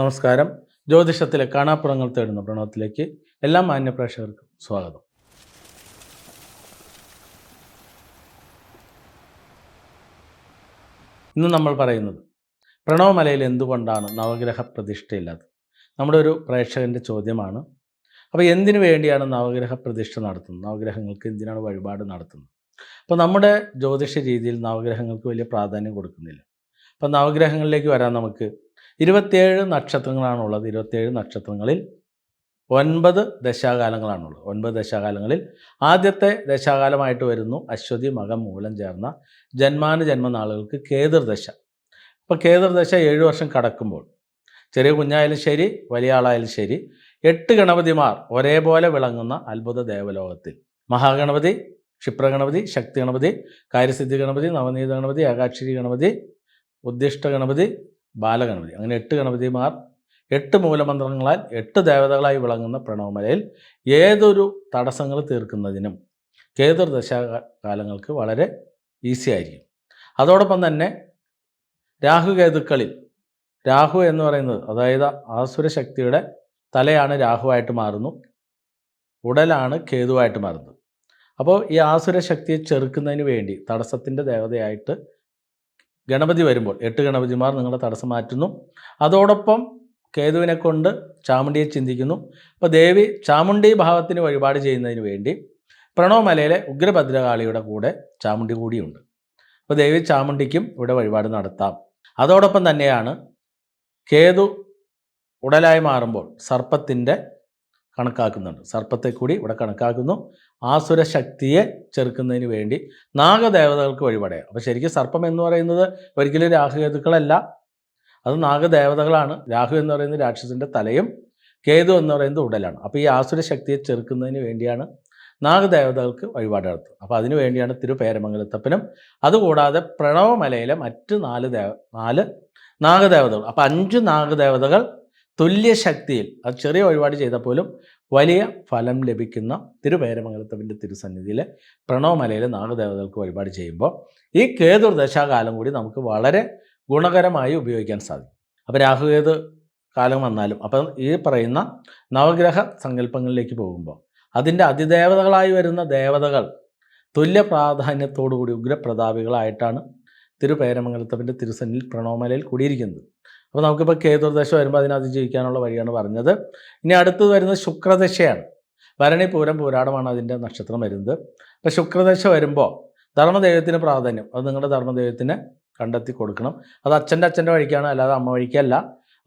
നമസ്കാരം. ജ്യോതിഷത്തിലെ കാണാപ്പുറങ്ങൾ തേടുന്ന പ്രണവത്തിലേക്ക് എല്ലാ മാന്യപ്രേക്ഷകർക്കും സ്വാഗതം. ഇന്ന് നമ്മൾ പറയുന്നത് പ്രണവമലയിൽ എന്തുകൊണ്ടാണ് നവഗ്രഹ പ്രതിഷ്ഠയില്ലാത്തത് നമ്മുടെ ഒരു പ്രേക്ഷകന്റെ ചോദ്യമാണ്. അപ്പോൾ എന്തിനു വേണ്ടിയാണ് നവഗ്രഹ പ്രതിഷ്ഠ നടത്തുന്നത്? നവഗ്രഹങ്ങൾക്ക് എന്തിനാണ് വഴിപാട് നടത്തുന്നത്? അപ്പോൾ നമ്മുടെ ജ്യോതിഷ രീതിയിൽ നവഗ്രഹങ്ങൾക്ക് വലിയ പ്രാധാന്യം കൊടുക്കുന്നില്ല. അപ്പോൾ നവഗ്രഹങ്ങളിലേക്ക് വരാൻ നമുക്ക് ഇരുപത്തിയേഴ് നക്ഷത്രങ്ങളാണുള്ളത്. ഇരുപത്തിയേഴ് നക്ഷത്രങ്ങളിൽ ഒൻപത് ദശാകാലങ്ങളാണുള്ളത്. ഒൻപത് ദശാകാലങ്ങളിൽ ആദ്യത്തെ ദശാകാലമായിട്ട് വരുന്നു അശ്വതി മകം മൂലം ചേർന്ന ജന്മാന ജന്മനാളുകൾക്ക് കേതുർദശ. അപ്പോൾ കേതുർദശ ഏഴ് വർഷം കടക്കുമ്പോൾ ചെറിയ കുഞ്ഞായാലും ശരി വലിയ ആളായാലും ശരി എട്ട് ഗണപതിമാർ ഒരേപോലെ വിളങ്ങുന്ന അത്ഭുത ദേവലോകത്തിൽ. മഹാഗണപതി ക്ഷിപ്രഗണപതി ശക്തി ഗണപതി കാര്യസിദ്ധി ഗണപതി നവനീത ഗണപതി ഏകാക്ഷരി ഗണപതി ഉദ്ദിഷ്ട ഗണപതി ബാലഗണപതി. അങ്ങനെ എട്ട് ഗണപതിമാർ എട്ട് മൂലമന്ത്രങ്ങളാൽ എട്ട് ദേവതകളായി വിളങ്ങുന്ന പ്രണവമലയിൽ ഏതൊരു തടസ്സങ്ങൾ തീർക്കുന്നതിനും കേതുർ ദശാകാലങ്ങൾക്ക് വളരെ ഈസി ആയിരിക്കും. അതോടൊപ്പം തന്നെ രാഹുകേതുക്കളിൽ രാഹു എന്ന് പറയുന്നത് അതായത് ആസുര ശക്തിയുടെ തലയാണ് രാഹുവായിട്ട് മാറുന്നു ഉടലാണ് കേതുവായിട്ട് മാറുന്നത്. അപ്പോൾ ഈ ആസുര ശക്തിയെ ചെറുക്കുന്നതിന് വേണ്ടി തടസ്സത്തിന്റെ ദേവതയായിട്ട് ഗണപതി വരുമ്പോൾ എട്ട് ഗണപതിമാർ നിങ്ങളുടെ തടസ്സം മാറ്റുന്നു. അതോടൊപ്പം കേതുവിനെ കൊണ്ട് ചാമുണ്ടിയെ ചിന്തിക്കുന്നു. അപ്പോൾ ദേവി ചാമുണ്ടി ഭാവത്തിന് വഴിപാട് ചെയ്യുന്നതിന് വേണ്ടി പ്രണവമലയിലെ ഉഗ്രഭദ്രകാളിയുടെ കൂടെ ചാമുണ്ടി കൂടിയുണ്ട്. അപ്പോൾ ദേവി ചാമുണ്ടിക്കും ഇവിടെ വഴിപാട് നടത്താം. അതോടൊപ്പം തന്നെയാണ് കേതു ഉടലായി മാറുമ്പോൾ സർപ്പത്തിന്റെ കണക്കാക്കുന്നുണ്ട്. സർപ്പത്തെ കൂടി ഇവിടെ കണക്കാക്കുന്നു. ആസുര ശക്തിയെ ചെറുക്കുന്നതിന് വേണ്ടി നാഗദേവതകൾക്ക് വഴിപടയാം അപ്പോൾ ശരിക്കും സർപ്പം എന്ന് പറയുന്നത് ഒരിക്കലും രാഹുകേതുക്കളല്ല. അത് നാഗദേവതകളാണ്. രാഹു എന്ന് പറയുന്നത് രാക്ഷസിന്റെ തലയും കേതു എന്ന് പറയുന്നത് ഉടലാണ്. അപ്പോൾ ഈ ആസുര ശക്തിയെ ചെറുക്കുന്നതിന് വേണ്ടിയാണ് നാഗദേവതകൾക്ക് വഴിപാട് നടത്തുന്നത്. അപ്പോൾ അതിനു വേണ്ടിയാണ് തിരുപേരമംഗലത്തപ്പനും അതുകൂടാതെ പ്രണവമലയിലെ മറ്റ് നാല് ദേവ നാല് നാഗദേവതകൾ. അപ്പോൾ അഞ്ച് നാഗദേവതകൾ തുല്യ ശക്തിയിൽ അത് ചെറിയ വഴിപാട് ചെയ്താൽ പോലും വലിയ ഫലം ലഭിക്കുന്ന തിരുപേരമംഗലത്തപ്പന്റെ തിരുസന്നിധിയിലെ പ്രണവമലയിലെ നാഗദേവതകൾക്ക് വഴിപാട് ചെയ്യുമ്പോൾ ഈ കേതുർ ദശാകാലം കൂടി നമുക്ക് വളരെ ഗുണകരമായി ഉപയോഗിക്കാൻ സാധിക്കും. അപ്പോൾ രാഹുകേതു കാലം വന്നാലും അപ്പം ഈ പറയുന്ന നവഗ്രഹ സങ്കല്പങ്ങളിലേക്ക് പോകുമ്പോൾ അതിന്റെ അതിദേവതകളായി വരുന്ന ദേവതകൾ തുല്യ പ്രാധാന്യത്തോടുകൂടി ഉഗ്രപ്രതാപികളായിട്ടാണ് തിരുപേരമംഗലത്തപ്പന്റെ തിരുസന്നിൽ പ്രണവമലയിൽ കൂടിയിരിക്കുന്നത്. അപ്പോൾ നമുക്കിപ്പോൾ കേതുർദശ വരുമ്പോൾ അതിനെ അതിജീവിക്കാനുള്ള വഴിയാണ് പറഞ്ഞത്. ഇനി അടുത്തത് വരുന്നത് ശുക്രദശയാണ്. ഭരണി പൂരം പൂരാടമാണ് അതിന്റെ നക്ഷത്രം വരുന്നത്. അപ്പോൾ ശുക്രദശ വരുമ്പോൾ ധർമ്മദൈവത്തിന് പ്രാധാന്യം. അത് നിങ്ങളുടെ ധർമ്മദൈവത്തിന് കണ്ടെത്തി കൊടുക്കണം. അത് അച്ഛന്റെ അച്ഛന്റെ വഴിക്കാണ് അല്ലാതെ അമ്മ വഴിക്കല്ല.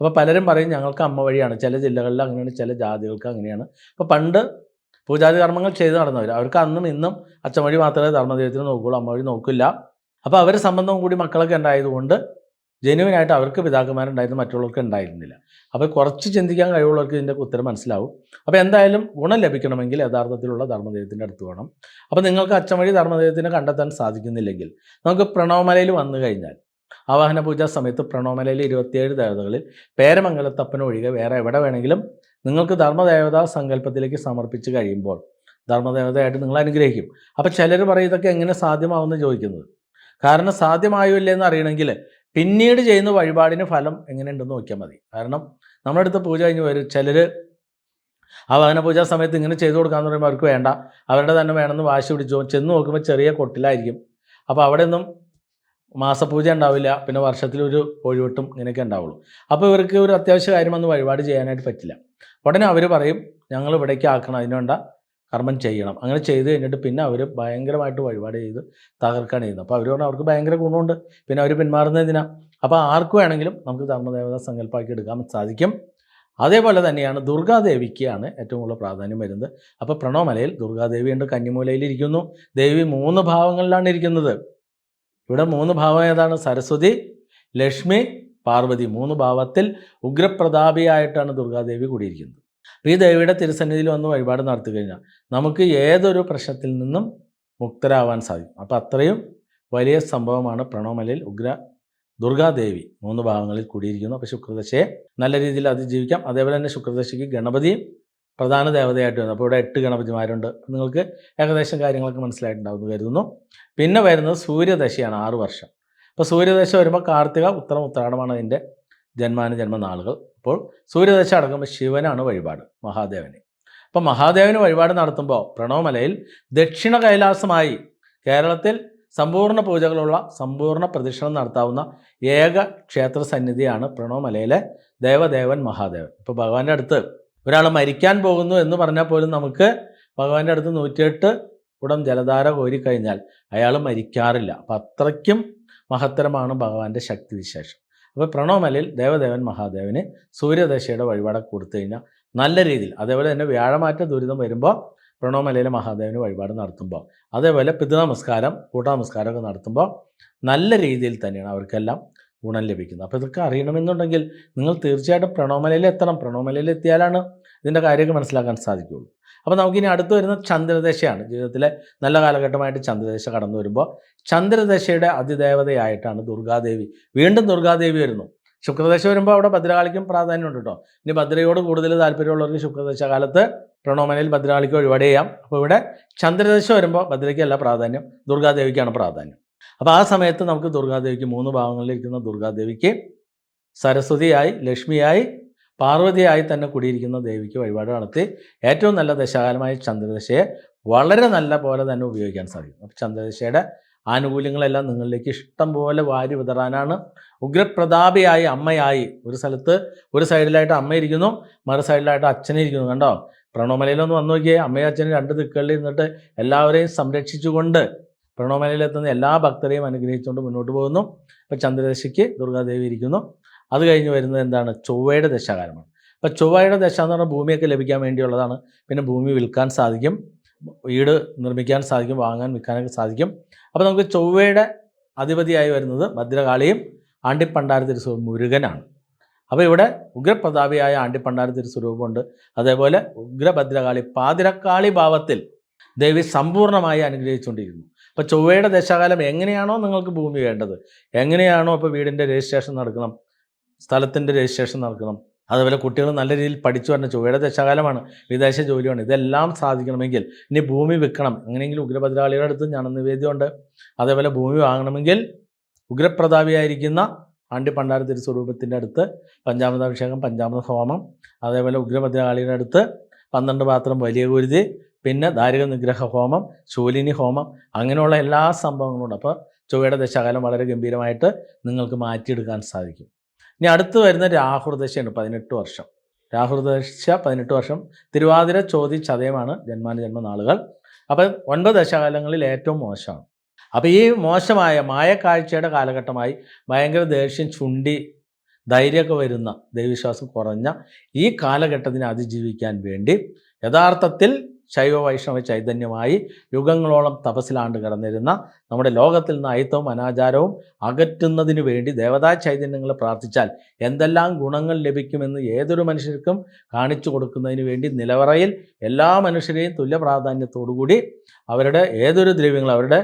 അപ്പോൾ പലരും പറയും ഞങ്ങൾക്ക് അമ്മ വഴിയാണ്. ചില ജില്ലകളിൽ അങ്ങനെയാണ് ചില ജാതികൾക്ക് അങ്ങനെയാണ്. അപ്പോൾ പണ്ട് പൂജാതി കർമ്മങ്ങൾ ചെയ്ത് നടന്നവർ അവർക്ക് അന്നും ഇന്നും അച്ഛൻ വഴി മാത്രമേ ധർമ്മദൈവത്തിന് നോക്കുകയുള്ളൂ അമ്മ വഴി നോക്കില്ല. അപ്പോൾ അവർ സംബന്ധം കൂടി മക്കളൊക്കെ ഉണ്ടായതുകൊണ്ട് ജെനുവിനായിട്ട് അവർക്ക് പിതാക്കന്മാരുണ്ടായിരുന്നു മറ്റുള്ളവർക്ക് ഉണ്ടായിരുന്നില്ല. അപ്പോൾ കുറച്ച് ചിന്തിക്കാൻ കഴിവുള്ളവർക്ക് ഇതിന്റെ ഉത്തരം മനസ്സിലാവും. അപ്പോൾ എന്തായാലും ഗുണം ലഭിക്കണമെങ്കിൽ യഥാർത്ഥത്തിലുള്ള ധർമ്മദൈവത്തിന്റെ അടുത്ത് വേണം അപ്പോൾ നിങ്ങൾക്ക് അച്ഛൻ വഴി ധർമ്മദൈവത്തിനെ കണ്ടെത്താൻ സാധിക്കുന്നില്ലെങ്കിൽ നമുക്ക് പ്രണവമലയിൽ വന്നു കഴിഞ്ഞാൽ ആവാഹന പൂജാ സമയത്ത് പ്രണവമലയിൽ ഇരുപത്തിയേഴ് ദേവതകളിൽ പേരമംഗലത്തപ്പന ഒഴികെ വേറെ എവിടെ വേണമെങ്കിലും നിങ്ങൾക്ക് ധർമ്മദേവതാ സങ്കല്പത്തിലേക്ക് സമർപ്പിച്ച് കഴിയുമ്പോൾ ധർമ്മദേവതയായിട്ട് നിങ്ങൾ അനുഗ്രഹിക്കും. അപ്പോൾ ചിലർ പറയും ഇതൊക്കെ എങ്ങനെ സാധ്യമാവുമെന്ന് ചോദിക്കുന്നത്? കാരണം സാധ്യമായോ ഇല്ലേ എന്ന് അറിയണമെങ്കിൽ പിന്നീട് ചെയ്യുന്ന വഴിപാടിന് ഫലം എങ്ങനെയുണ്ടെന്ന് നോക്കിയാൽ മതി. കാരണം നമ്മുടെ അടുത്ത് പൂജ കഴിഞ്ഞ് വരും ചിലർ ആ വാഹന പൂജാ സമയത്ത് ഇങ്ങനെ ചെയ്തു കൊടുക്കാന്ന് പറയുമ്പോൾ അവർക്ക് വേണ്ട. അവരുടെ തന്നെ വേണമെന്ന് വാശി പിടിച്ചു ചെന്ന് നോക്കുമ്പോൾ ചെറിയ കൊട്ടിലായിരിക്കും. അപ്പോൾ അവിടെ ഒന്നും മാസപൂജ ഉണ്ടാവില്ല. പിന്നെ വർഷത്തിൽ ഒരു കോഴിവെട്ടും ഇങ്ങനെയൊക്കെ ഉണ്ടാവുള്ളൂ. അപ്പോൾ ഇവർക്ക് ഒരു അത്യാവശ്യ കാര്യം വന്ന് വഴിപാട് ചെയ്യാനായിട്ട് പറ്റില്ല. ഉടനെ അവർ പറയും ഞങ്ങൾ ഇവിടേക്ക് ആക്കണം അതിനുവേണ്ട കർമ്മം ചെയ്യണം. അങ്ങനെ ചെയ്ത് കഴിഞ്ഞിട്ട് പിന്നെ അവർ ഭയങ്കരമായിട്ട് വഴിപാട് ചെയ്ത് തകർക്കാണ് ചെയ്യുന്നത്. അപ്പോൾ അവർ പറഞ്ഞാൽ അവർക്ക് ഭയങ്കര ഗുണമുണ്ട്. പിന്നെ അവർ പിന്മാറുന്നതിനാ അപ്പോൾ ആർക്ക് വേണമെങ്കിലും നമുക്ക് ധർമ്മദേവത സങ്കല്പമാക്കി എടുക്കാൻ സാധിക്കും. അതേപോലെ തന്നെയാണ് ദുർഗാദേവിക്കാണ് ഏറ്റവും കൂടുതൽ പ്രാധാന്യം വരുന്നത്. അപ്പോൾ പ്രണവമലയിൽ ദുർഗാദേവിയുണ്ട് കന്നിമൂലയിൽ ഇരിക്കുന്നു. ദേവി മൂന്ന് ഭാവങ്ങളിലാണ് ഇരിക്കുന്നത്. ഇവിടെ മൂന്ന് ഭാവം ഏതാണ്? സരസ്വതി ലക്ഷ്മി പാർവതി. മൂന്ന് ഭാവത്തിൽ ഉഗ്രപ്രതാപിയായിട്ടാണ് ദുർഗാദേവി കൂടിയിരിക്കുന്നത്. ഈ ദേവിയുടെ തിരുസന്നിധിയിൽ വന്ന് വഴിപാട് നടത്തി കഴിഞ്ഞാൽ നമുക്ക് ഏതൊരു പ്രശ്നത്തിൽ നിന്നും മുക്തരാവാൻ സാധിക്കും. അപ്പോൾ അത്രയും വലിയ സംഭവമാണ് പ്രണവമലയിൽ ഉഗ്ര ദുർഗാദേവി മൂന്ന് ഭാവങ്ങളിൽ കൂടിയിരിക്കുന്നു. അപ്പോൾ ശുക്രദശയെ നല്ല രീതിയിൽ അതിജീവിക്കാം. അതേപോലെ തന്നെ ശുക്രദശയ്ക്ക് ഗണപതിയും പ്രധാന ദേവതയായിട്ട് വരുന്നു. അപ്പോൾ ഇവിടെ എട്ട് ഗണപതിമാരുണ്ട്. നിങ്ങൾക്ക് ഏകദേശം കാര്യങ്ങളൊക്കെ മനസ്സിലായിട്ടുണ്ടാവുമെന്ന് കരുതുന്നു. പിന്നെ വരുന്നത് സൂര്യദശയാണ് ആറ് വർഷം. അപ്പോൾ സൂര്യദശ വരുമ്പോൾ കാർത്തിക ഉത്തരം ഉത്രാടമാണ് അതിന്റെ ജന്മാനുജന്മ ജന്മനാളുകൾ അപ്പോൾ സൂര്യദശ അടങ്ങുമ്പോൾ ശിവനാണ് വഴിപാട് മഹാദേവന്. അപ്പം മഹാദേവന് വഴിപാട് നടത്തുമ്പോൾ പ്രണവമലയിൽ ദക്ഷിണ കൈലാസമായി കേരളത്തിൽ സമ്പൂർണ പൂജകളുള്ള സമ്പൂർണ പ്രദക്ഷിണം നടത്താവുന്ന ഏക ക്ഷേത്ര സന്നിധിയാണ് പ്രണവമലയിലെ ദേവദേവൻ മഹാദേവൻ. ഇപ്പോൾ ഭഗവാന്റെ അടുത്ത് ഒരാൾ മരിക്കാൻ പോകുന്നു എന്ന് പറഞ്ഞാൽ പോലും നമുക്ക് ഭഗവാന്റെ അടുത്ത് നൂറ്റിയെട്ട് കുടം ജലധാര കോരിക്കഴിഞ്ഞാൽ അയാൾ മരിക്കാറില്ല. അപ്പം അത്രയ്ക്കും മഹത്തരമാണ് ഭഗവാന്റെ ശക്തി വിശേഷം. അപ്പോൾ പ്രണവമലയിൽ ദേവദേവൻ മഹാദേവന് സൂര്യദശയുടെ വഴിപാടൊക്കെ കൊടുത്തു കഴിഞ്ഞാൽ നല്ല രീതിയിൽ അതേപോലെ തന്നെ വ്യാഴമാറ്റ ദുരിതം വരുമ്പോൾ പ്രണോമലയിലെ മഹാദേവന് വഴിപാട് നടത്തുമ്പോൾ അതേപോലെ പിതൃനമസ്കാരം കൂട്ടനമസ്കാരമൊക്കെ നടത്തുമ്പോൾ നല്ല രീതിയിൽ തന്നെയാണ് അവർക്കെല്ലാം ഗുണം ലഭിക്കുന്നത്. അപ്പോൾ ഇതൊക്കെ അറിയണമെന്നുണ്ടെങ്കിൽ നിങ്ങൾ തീർച്ചയായിട്ടും പ്രണോമലയിൽ എത്തണം. പ്രണോമലയിൽ എത്തിയാലാണ് ഇതിന്റെ കാര്യമൊക്കെ മനസ്സിലാക്കാൻ സാധിക്കുകയുള്ളൂ അപ്പോൾ നമുക്കിനി അടുത്ത് വരുന്ന ചന്ദ്രദശയാണ്. ജീവിതത്തിലെ നല്ല കാലഘട്ടമായിട്ട് ചന്ദ്രദശ കടന്നു വരുമ്പോൾ ചന്ദ്രദശയുടെ അതിദേവതയായിട്ടാണ് ദുർഗാദേവി. വീണ്ടും ദുർഗാദേവി വരുന്നു. ശുക്രദശ വരുമ്പോൾ അവിടെ ഭദ്രകാളിക്കും പ്രാധാന്യമുണ്ട് കേട്ടോ ഇനി ഭദ്രയോട് കൂടുതൽ താല്പര്യമുള്ളവർക്ക് ശുക്രദശ കാലത്ത് പ്രണോമനയിൽ ഭദ്രകാളിക്ക് വഴിപാട് ചെയ്യാം. അപ്പോൾ ഇവിടെ ചന്ദ്രദശ വരുമ്പോൾ ഭദ്രയ്ക്കല്ല പ്രാധാന്യം ദുർഗാദേവിക്കാണ് പ്രാധാന്യം. അപ്പോൾ ആ സമയത്ത് നമുക്ക് ദുർഗാദേവിക്ക് മൂന്ന് ഭാവങ്ങളിലിരിക്കുന്ന ദുർഗാദേവിക്ക് സരസ്വതിയായി ലക്ഷ്മിയായി പാർവതിയായി തന്നെ കുടിയിരിക്കുന്ന ദേവിക്ക് വഴിപാട് നടത്തി ഏറ്റവും നല്ല ദശാകാലമായ ചന്ദ്രദശയെ വളരെ നല്ല പോലെ തന്നെ ഉപയോഗിക്കാൻ സാധിക്കും. അപ്പോൾ ചന്ദ്രദശയുടെ ആനുകൂല്യങ്ങളെല്ലാം നിങ്ങളിലേക്ക് ഇഷ്ടം പോലെ വാരി വിതറാനാണ്. ഉഗ്രപ്രതാപിയായി അമ്മയായി ഒരു സ്ഥലത്ത് ഒരു സൈഡിലായിട്ട് അമ്മ ഇരിക്കുന്നു മറു സൈഡിലായിട്ട് അച്ഛനെ ഇരിക്കുന്നു. കണ്ടോ? പ്രണവമലയിലൊന്ന് വന്നു നോക്കിയേ അമ്മയും അച്ഛനും രണ്ട് ദിക്കുകളിൽ ഇരുന്നിട്ട് എല്ലാവരെയും സംരക്ഷിച്ചുകൊണ്ട് പ്രണവമലയിലെത്തുന്ന എല്ലാ ഭക്തരെയും അനുഗ്രഹിച്ചുകൊണ്ട് മുന്നോട്ട് പോകുന്നു. അപ്പോൾ ചന്ദ്രദശയ്ക്ക് ദുർഗാദേവി ഇരിക്കുന്നു. അത് കഴിഞ്ഞ് വരുന്നത് എന്താണ്? ചൊവ്വയുടെ ദശാകാലമാണ്. അപ്പോൾ ചൊവ്വയുടെ ദശ എന്ന് പറഞ്ഞാൽ ഭൂമിയൊക്കെ ലഭിക്കാൻ വേണ്ടിയുള്ളതാണ്. പിന്നെ ഭൂമി വിൽക്കാൻ സാധിക്കും വീട് നിർമ്മിക്കാൻ സാധിക്കും വാങ്ങാൻ വിൽക്കാനൊക്കെ സാധിക്കും. അപ്പോൾ നമുക്ക് ചൊവ്വയുടെ അധിപതിയായി വരുന്നത് ഭദ്രകാളിയും ആണ്ടിപ്പണ്ടാര തിരുസ്വരൂപം മുരുകനാണ്. അപ്പോൾ ഇവിടെ ഉഗ്രപ്രതാപിയായ ആണ്ടിപ്പണ്ടാര തിരുസ്വരൂപമുണ്ട് അതേപോലെ ഉഗ്രഭദ്രകാളി പാതിരക്കാളി ഭാവത്തിൽ ദേവി സമ്പൂർണമായി അനുഗ്രഹിച്ചുകൊണ്ടിരിക്കുന്നു. അപ്പോൾ ചൊവ്വയുടെ ദശാകാലം എങ്ങനെയാണോ നിങ്ങൾക്ക് ഭൂമി വേണ്ടത് എങ്ങനെയാണോ ഇപ്പോൾ വീടിന്റെ രജിസ്ട്രേഷൻ നടക്കണം സ്ഥലത്തിന്റെ രജിസ്ട്രേഷൻ നടക്കണം. അതുപോലെ കുട്ടികൾ നല്ല രീതിയിൽ പഠിച്ചു വരണം. ചൊവ്വയുടെ ദശകാലമാണ്. വിദേശ ജോലിയാണ്. ഇതെല്ലാം സാധിക്കണമെങ്കിൽ ഇനി ഭൂമി വിൽക്കണം. എങ്ങനെയെങ്കിലും ഉഗ്രഭദ്രാളിയുടെ അടുത്ത് ഞാൻ ജ്ഞാനനിവേദ്യമുണ്ട് അതേപോലെ ഭൂമി വാങ്ങണമെങ്കിൽ ഉഗ്രപ്രതാപിയായിരിക്കുന്ന ആണ്ടി പണ്ടാര തിരുസ്വരൂപത്തിന്റെ അടുത്ത് പഞ്ചാമൃതാഭിഷേകം പഞ്ചാമൃത ഹോമം അതേപോലെ ഉഗ്രഭദ്രാളിയുടെ അടുത്ത് പന്ത്രണ്ട് പാത്രം വലിയ കുരുതി പിന്നെ ദാരിക നിഗ്രഹ ഹോമം ശൂലിനി ഹോമം അങ്ങനെയുള്ള എല്ലാ സംഭവങ്ങളും ഉണ്ട് അപ്പോൾ ചൊവ്വയുടെ ദശകാലം വളരെ ഗംഭീരമായിട്ട് നിങ്ങൾക്ക് മാറ്റിയെടുക്കാൻ സാധിക്കും. ഇനി അടുത്ത് വരുന്ന രാഹുർദശയാണ് പതിനെട്ട് വർഷം. രാഹുർദശ പതിനെട്ട് വർഷം. തിരുവാതിര ചോതി ചതയമാണ് ജന്മാനുജന്മ നാളുകൾ. അപ്പം ഒൻപത് ദശകാലങ്ങളിൽ ഏറ്റവും മോശമാണ്. അപ്പോൾ ഈ മോശമായ മായക്കാഴ്ചയുടെ കാലഘട്ടമായി ഭയങ്കര ദേഷ്യം ചുണ്ടി ധൈര്യമൊക്കെ വരുന്ന ദൈവവിശ്വാസം കുറഞ്ഞ ഈ കാലഘട്ടത്തിനെ അതിജീവിക്കാൻ വേണ്ടി യഥാർത്ഥത്തിൽ ശൈവ വൈഷ്ണവ ചൈതന്യമായി യുഗങ്ങളോളം തപസ്സിലാണ്ട് കിടന്നിരുന്ന നമ്മുടെ ലോകത്തിൽ നിന്ന് അയിത്തവും അനാചാരവും അകറ്റുന്നതിന് വേണ്ടി ദേവതാ ചൈതന്യങ്ങൾ പ്രാർത്ഥിച്ചാൽ എന്തെല്ലാം ഗുണങ്ങൾ ലഭിക്കുമെന്ന് ഏതൊരു മനുഷ്യർക്കും കാണിച്ചു കൊടുക്കുന്നതിന് വേണ്ടി നിലവറയിൽ എല്ലാ മനുഷ്യരെയും തുല്യ പ്രാധാന്യത്തോടുകൂടി അവരുടെ ഏതൊരു ദ്രവ്യങ്ങൾ അവരുടെ